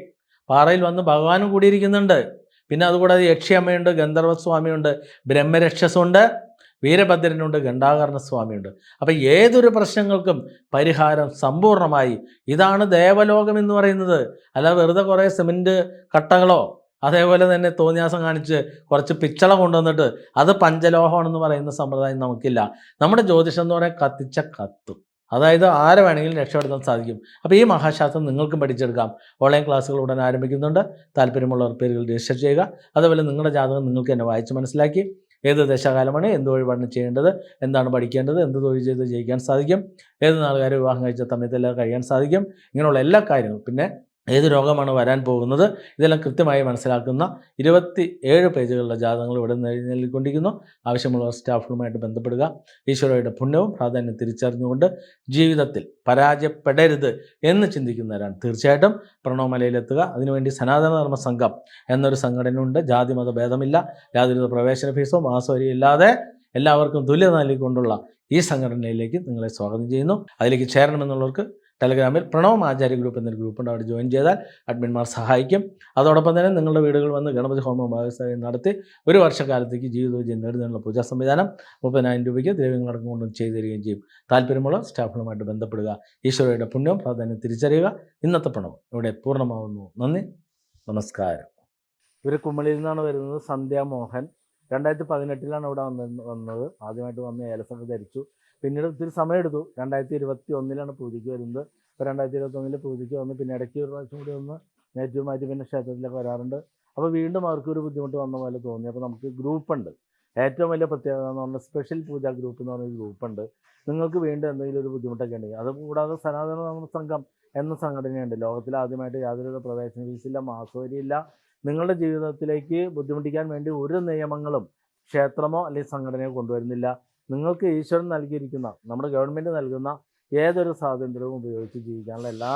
പാറയിൽ വന്ന് ഭഗവാനും കൂടിയിരിക്കുന്നുണ്ട്. പിന്നെ അതുകൂടാതെ യക്ഷിയമ്മയുണ്ട് ഗന്ധർവസ്വാമിയുണ്ട് ബ്രഹ്മരക്ഷസുണ്ട് വീരഭദ്രനുണ്ട് ഗണ്ടാകർണ സ്വാമിയുണ്ട് അപ്പം ഏതൊരു പ്രശ്നങ്ങൾക്കും പരിഹാരം സമ്പൂർണമായി ഇതാണ് ദേവലോകം എന്ന് പറയുന്നത്. അല്ല വെറുതെ കുറേ സിമെന്റ് കട്ടകളോ അതേപോലെ തന്നെ തോന്നിയാസം കാണിച്ച് കുറച്ച് പിച്ചള കൊണ്ടുവന്നിട്ട് അത് പഞ്ചലോഹമാണെന്ന് പറയുന്ന സമ്പ്രദായം നമുക്കില്ല. നമ്മുടെ ജ്യോതിഷം എന്ന് പറയാൻ കത്തിച്ച കത്തും. അതായത് ആരെ വേണമെങ്കിലും രക്ഷപ്പെടുത്താൻ സാധിക്കും. അപ്പോൾ ഈ മഹാശാസ്ത്രം നിങ്ങൾക്കും പഠിച്ചെടുക്കാം. ഓൺലൈൻ ക്ലാസ്സുകൾ ഉടൻ ആരംഭിക്കുന്നുണ്ട്. താല്പര്യമുള്ളവർ പേരുകൾ രജിസ്റ്റർ ചെയ്യുക. അതുപോലെ നിങ്ങളുടെ ജാതകം നിങ്ങൾക്ക് തന്നെ വായിച്ച് മനസ്സിലാക്കി. ഏത് ദശകാലമാണ്? എന്ത് വഴിപാടാണ് ചെയ്യേണ്ടത്? എന്താണ് പഠിക്കേണ്ടത്? എന്ത് തൊഴിൽ ചെയ്ത് ജയിക്കാൻ സാധിക്കും? ഏത് നാളുകാരെ വിവാഹം കഴിച്ച സമയത്തെല്ലാം കഴിയാൻ സാധിക്കും? ഇങ്ങനെയുള്ള എല്ലാ കാര്യങ്ങളും. പിന്നെ ഏത് രോഗമാണ് വരാൻ പോകുന്നത് ഇതെല്ലാം കൃത്യമായി മനസ്സിലാക്കുന്ന ഇരുപത്തി ഏഴ് പേജുകളുടെ ജാതകങ്ങൾ ഇവിടെ നൽകിക്കൊണ്ടിരിക്കുന്നു ആവശ്യമുള്ള സ്റ്റാഫുകളുമായിട്ട് ബന്ധപ്പെടുക. ഈശ്വരയുടെ പുണ്യവും പ്രാധാന്യം തിരിച്ചറിഞ്ഞുകൊണ്ട് ജീവിതത്തിൽ പരാജയപ്പെടരുത് എന്ന് ചിന്തിക്കുന്നവരാണ്. തീർച്ചയായിട്ടും പ്രണവമലയിലെത്തുക. അതിനുവേണ്ടി സനാതനധർമ്മ സംഘം എന്നൊരു സംഘടനയുണ്ട്. ജാതി മത ഭേദമില്ല. യാതൊരു പ്രവേശന ഫീസോ മാസവരിയും ഇല്ലാതെ എല്ലാവർക്കും തുല്യത നൽകിക്കൊണ്ടുള്ള ഈ സംഘടനയിലേക്ക് നിങ്ങളെ സ്വാഗതം ചെയ്യുന്നു. അതിലേക്ക് ചേരണമെന്നുള്ളവർക്ക് ടെലഗ്രാമിൽ പ്രണവ് ആചാര്യ ഗ്രൂപ്പ് എന്നൊരു ഗ്രൂപ്പുണ്ട് അവിടെ ജോയിൻ ചെയ്താൽ അഡ്മിന്മാർ സഹായിക്കും. അതോടൊപ്പം തന്നെ നിങ്ങളുടെ വീടുകൾ വന്ന് ഗണപതി ഹോമം ഭാഗസ്ഥ നടത്തി ഒരു വർഷക്കാലത്തേക്ക് ജീവിതവിജയം നേടുന്നതിനുള്ള പൂജാ സംവിധാനം മുപ്പതിനായിരം രൂപയ്ക്ക് ദ്രവ്യങ്ങളടക്കം കൊണ്ടും ചെയ്തു തരികയും ചെയ്യും. താല്പര്യമുള്ള സ്റ്റാഫുകളുമായിട്ട് ബന്ധപ്പെടുക. ഈശ്വരയുടെ പുണ്യവും പ്രാധാന്യം തിരിച്ചറിയുക. ഇന്നത്തെ പ്രണവം ഇവിടെ പൂർണമാവുന്നു. നന്ദി. നമസ്കാരം. ഇവർ കുമ്മളിയിൽ നിന്നാണ് വരുന്നത് സന്ധ്യ മോഹൻ രണ്ടായിരത്തി പതിനെട്ടിലാണ് ഇവിടെ വന്ന് വന്നത്. ആദ്യമായിട്ട് വന്ന് ഏലസൊക്കെ ധരിച്ചു. പിന്നീട് ഒത്തിരി സമയമെടുത്തു. രണ്ടായിരത്തി ഇരുപത്തി ഒന്നിലാണ് പൂജയ്ക്ക് വരുന്നത്. ഇപ്പോൾ രണ്ടായിരത്തി ഇരുപത്തി ഒന്നിൽ പൂജയ്ക്ക് വന്ന് പിന്നെ ഇടയ്ക്ക് ഒരു പ്രാവശ്യം കൂടി ഒന്ന് നേറ്റീവ് മാറ്റി പിന്നെ ക്ഷേത്രത്തിലൊക്കെ വരാറുണ്ട്. അപ്പോൾ വീണ്ടും അവർക്ക് ഒരു ബുദ്ധിമുട്ട് വന്ന പോലെ തോന്നി. അപ്പോൾ നമുക്ക് ഗ്രൂപ്പുണ്ട്. ഏറ്റവും വലിയ പ്രത്യേകത എന്ന് പറഞ്ഞാൽ സ്പെഷ്യൽ പൂജാ ഗ്രൂപ്പ് എന്ന് പറഞ്ഞൊരു ഗ്രൂപ്പുണ്ട്. നിങ്ങൾക്ക് വീണ്ടും എന്തെങ്കിലും ഒരു ബുദ്ധിമുട്ടൊക്കെ ഉണ്ടെങ്കിൽ അത് കൂടാതെ സനാതന സംഘം എന്ന സംഘടനയുണ്ട്. ലോകത്തിൽ ആദ്യമായിട്ട് യാതൊരുവിധ പ്രവേശന ഫീസില്ല മാസവരിയില്ല നിങ്ങളുടെ ജീവിതത്തിലേക്ക് ബുദ്ധിമുട്ടിക്കാൻ വേണ്ടി ഒരു നിയമങ്ങളും ക്ഷേത്രമോ അല്ലെങ്കിൽ സംഘടനയോ കൊണ്ടുവരുന്നില്ല. നിങ്ങൾക്ക് ഈശ്വരൻ നൽകിയിരിക്കുന്ന നമ്മുടെ ഗവൺമെന്റ് നൽകുന്ന ഏതൊരു സ്വാതന്ത്ര്യവും ഉപയോഗിച്ച് ജീവിക്കാനുള്ള എല്ലാ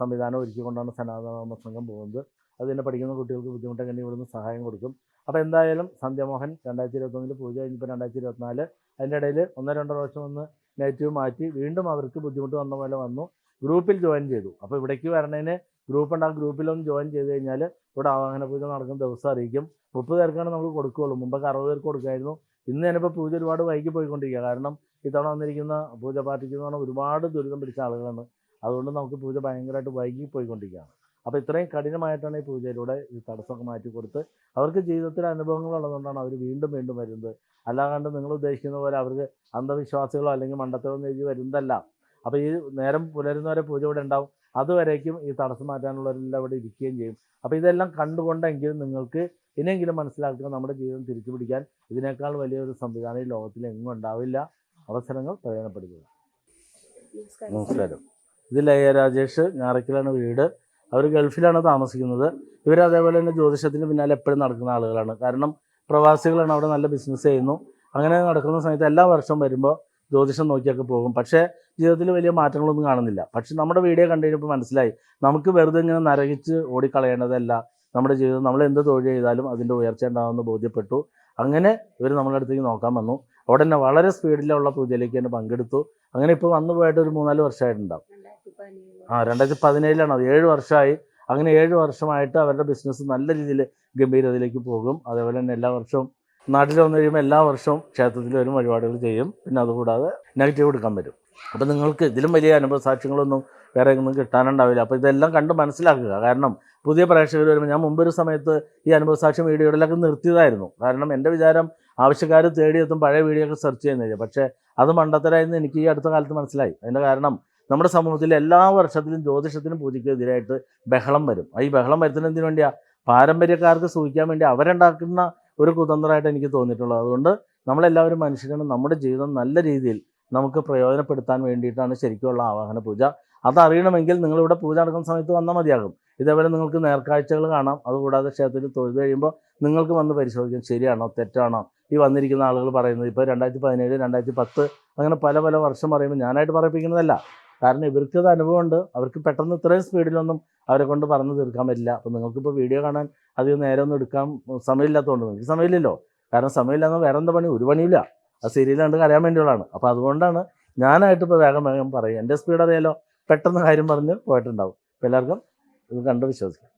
സംവിധാനവും ഒരുക്കിക്കൊണ്ടാണ് സനാതനധർമ്മ സംഘം പോകുന്നത്. അത് തന്നെ പഠിക്കുന്ന കുട്ടികൾക്ക് ബുദ്ധിമുട്ടൊക്കെ ഉണ്ടെങ്കിൽ ഇവിടുന്ന് സഹായം കൊടുക്കും. അപ്പോൾ എന്തായാലും സന്ധ്യമോഹൻ രണ്ടായിരത്തി ഇരുപത്തൊന്നിൽ പൂജ കഴിഞ്ഞപ്പോൾ രണ്ടായിരത്തി ഇരുപത്തിനാല് അതിന്റെ ഇടയിൽ ഒന്നോ രണ്ടോ വർഷം ഒന്ന് നെഗറ്റീവ് മാറ്റി വീണ്ടും അവർക്ക് ബുദ്ധിമുട്ട് വന്ന പോലെ വന്നു. ഗ്രൂപ്പിൽ ജോയിൻ ചെയ്തു. അപ്പോൾ ഇവിടേക്ക് വരണതിന് ഗ്രൂപ്പ് ഉണ്ട് ആ ഗ്രൂപ്പിലൊന്ന് ജോയിൻ ചെയ്ത് കഴിഞ്ഞാൽ ഇവിടെ ആവാഹന പൂജ നടക്കുന്ന ദിവസം അറിയിക്കും. മുപ്പത് പേർക്കാണ് നമുക്ക് കൊടുക്കുകയുള്ളൂ. മുമ്പൊക്കെ അറുപത് പേർക്ക് കൊടുക്കുമായിരുന്നു ഇന്ന് ഞാനിപ്പോൾ പൂജ ഒരുപാട് വൈകി പോയിക്കൊണ്ടിരിക്കുക കാരണം ഇത്തവണ വന്നിരിക്കുന്ന പൂജ പാർട്ടിക്ക് പറഞ്ഞാൽ ഒരുപാട് ദുരിതം പിടിച്ച ആളുകളാണ്. അതുകൊണ്ട് നമുക്ക് പൂജ ഭയങ്കരമായിട്ട് വൈകി പോയിക്കൊണ്ടിരിക്കുകയാണ്. അപ്പോൾ ഇത്രയും കഠിനമായിട്ടാണ് ഈ പൂജയിലൂടെ ഈ തടസ്സമൊക്കെ മാറ്റി കൊടുത്ത് അവർക്ക് ജീവിതത്തിൽ അനുഭവങ്ങൾ ഉള്ളതുകൊണ്ടാണ് അവർ വീണ്ടും വീണ്ടും വരുന്നത്. അല്ലാണ്ട് നിങ്ങൾ ഉദ്ദേശിക്കുന്ന പോലെ അവർക്ക് അന്ധവിശ്വാസികളോ അല്ലെങ്കിൽ മണ്ടത്തരോ എഴുതി വരുന്നതല്ല. അപ്പോൾ ഈ നേരം പുലരുന്നവരെ പൂജ ഇവിടെ ഉണ്ടാവും. അതുവരേക്കും ഈ തടസ്സം മാറ്റാനുള്ളവരെല്ലാം അവിടെ ഇരിക്കുകയും ചെയ്യും. അപ്പോൾ ഇതെല്ലാം കണ്ടുകൊണ്ടെങ്കിലും നിങ്ങൾക്ക് ഇനിയെങ്കിലും മനസ്സിലാക്കുക നമ്മുടെ ജീവിതം തിരിച്ചു പിടിക്കാൻ ഇതിനേക്കാൾ വലിയൊരു സംവിധാനം ഈ ലോകത്തിൽ എങ്ങും ഉണ്ടാവില്ല. അവസരങ്ങൾ പ്രയോജനപ്പെടുത്തുക. നമസ്കാരം. ഇത് ലയ രാജേഷ് ഞാറക്കിലാണ് വീട്. അവർ ഗൾഫിലാണ് താമസിക്കുന്നത്. ഇവർ അതേപോലെ തന്നെ ജ്യോതിഷത്തിന് പിന്നാലെ എപ്പോഴും നടക്കുന്ന ആളുകളാണ്. കാരണം പ്രവാസികളാണ് അവിടെ നല്ല ബിസിനസ് ചെയ്യുന്നു. അങ്ങനെ നടക്കുന്ന സമയത്ത് എല്ലാ വർഷവും വരുമ്പോൾ ജ്യോതിഷം നോക്കിയൊക്കെ പോകും. പക്ഷേ ജീവിതത്തിൽ വലിയ മാറ്റങ്ങളൊന്നും കാണുന്നില്ല. പക്ഷെ നമ്മുടെ വീഡിയോ കണ്ടു കഴിഞ്ഞപ്പോൾ മനസ്സിലായി. നമുക്ക് വെറുതെ ഇങ്ങനെ നരകിച്ച് ഓടിക്കളയേണ്ടതല്ല. നമ്മുടെ ജീവിതം നമ്മൾ എന്ത് തൊഴിൽ ചെയ്താലും അതിന്റെ ഉയർച്ച ഉണ്ടാകുമെന്ന് ബോധ്യപ്പെട്ടു. അങ്ങനെ ഇവർ നമ്മുടെ അടുത്തേക്ക് നോക്കാൻ വന്നു. അവിടെ തന്നെ വളരെ സ്പീഡിലുള്ള പൂജയിലേക്ക് തന്നെ പങ്കെടുത്തു. അങ്ങനെ ഇപ്പോൾ വന്നു പോയിട്ട് ഒരു മൂന്നാൽ വർഷമായിട്ടുണ്ടാവും. ആ രണ്ടായിരത്തി പതിനേഴിലാണ് അത്. ഏഴ് വർഷമായി. അങ്ങനെ ഏഴ് വർഷമായിട്ട് അവരുടെ ബിസിനസ് നല്ല രീതിയിൽ ഗംഭീരതയിലേക്ക് പോകും. അതേപോലെ തന്നെ എല്ലാ വർഷവും നാട്ടിൽ വന്നു കഴിയുമ്പോൾ എല്ലാ വർഷവും ക്ഷേത്രത്തിൽ വരും വഴിപാടുകൾ ചെയ്യും. പിന്നെ അതുകൂടാതെ നെഗറ്റീവ് എടുക്കാൻ വരും അപ്പോൾ നിങ്ങൾക്ക് ഇതിലും വലിയ അനുഭവ സാക്ഷ്യങ്ങളൊന്നും വേറെ ഒന്നും കിട്ടാനുണ്ടാവില്ല. അപ്പോൾ ഇതെല്ലാം കണ്ട് മനസ്സിലാക്കുക. കാരണം പുതിയ പ്രേക്ഷകർ വരുമ്പോൾ ഞാൻ മുമ്പൊരു സമയത്ത് ഈ അനുഭവ സാക്ഷ്യം വീഡിയോകളിലൊക്കെ നിർത്തിയതായിരുന്നു. കാരണം എന്റെ വിചാരം ആവശ്യക്കാർ തേടിയെത്തും പഴയ വീഡിയോ ഒക്കെ സെർച്ച് ചെയ്യുന്നില്ല പക്ഷേ അത് മണ്ടത്തരായെന്ന് എനിക്ക് ഈ അടുത്ത കാലത്ത് മനസ്സിലായി. അതിന്റെ കാരണം നമ്മുടെ സമൂഹത്തിൽ എല്ലാ വർഷത്തിലും ജ്യോതിഷത്തിനും പൂജയ്ക്കെതിരായിട്ട് ബഹളം വരും. ഈ ബഹളം വരുത്തുന്നതിന് വേണ്ടിയാണ് വേണ്ടിയാ പാരമ്പര്യക്കാർക്ക് സൂചിക്കാൻ വേണ്ടി അവരുണ്ടാക്കുന്ന ഒരു കുതന്ത്രമായിട്ട് എനിക്ക് തോന്നിയിട്ടുള്ളത്. അതുകൊണ്ട് നമ്മളെല്ലാവരും മനുഷ്യരാണ്. നമ്മുടെ ജീവിതം നല്ല രീതിയിൽ നമുക്ക് പ്രയോജനപ്പെടുത്താൻ വേണ്ടിയിട്ടാണ് ശരിക്കുള്ള ആവാഹന പൂജ. അതറിയണമെങ്കിൽ നിങ്ങളിവിടെ പൂജ നടക്കുന്ന സമയത്ത് വന്നാൽ മതിയാകും. ഇതേപോലെ നിങ്ങൾക്ക് നേർക്കാഴ്ചകൾ കാണാം. അതുകൂടാതെ ക്ഷേത്രത്തിൽ തൊഴുത് കഴിയുമ്പോൾ നിങ്ങൾക്ക് വന്ന് പരിശോധിക്കാം. ശരിയാണോ? തെറ്റാണോ? ഈ വന്നിരിക്കുന്ന ആളുകൾ പറയുന്നത്. ഇപ്പോൾ രണ്ടായിരത്തി പതിനേഴ് രണ്ടായിരത്തി പത്ത് അങ്ങനെ പല പല വർഷം പറയുമ്പോൾ ഞാനായിട്ട് പറയിപ്പിക്കുന്നതല്ല. കാരണം ഇവർക്ക് അത് അനുഭവമുണ്ട്. അവർക്ക് പെട്ടെന്ന് ഇത്രയും സ്പീഡിലൊന്നും അവരെ കൊണ്ട് പറഞ്ഞു തീർക്കാൻ പറ്റില്ല. അപ്പോൾ നിങ്ങൾക്കിപ്പോൾ വീഡിയോ കാണാൻ അധികം നേരെ ഒന്നും എടുക്കാൻ സമയമില്ലാത്തതുകൊണ്ട് നിങ്ങൾക്ക് സമയമില്ലല്ലോ. കാരണം സമയമില്ലാന്ന് വേറെ എന്താ പണി? ഒരു പണിയില്ല ആ സീരിയൽ കണ്ട് കരയാൻ വേണ്ടിയുള്ളതാണ്. അപ്പോൾ അതുകൊണ്ടാണ് ഞാനായിട്ട് ഇപ്പോൾ വേഗം വേഗം പറയും. എന്റെ സ്പീഡ് അറിയാലോ? പെട്ടെന്ന് കാര്യം പറഞ്ഞ് പോയിട്ടുണ്ടാവും. അപ്പോൾ എല്ലാവർക്കും ഇത് കണ്ട് വിശ്വസിക്കാം.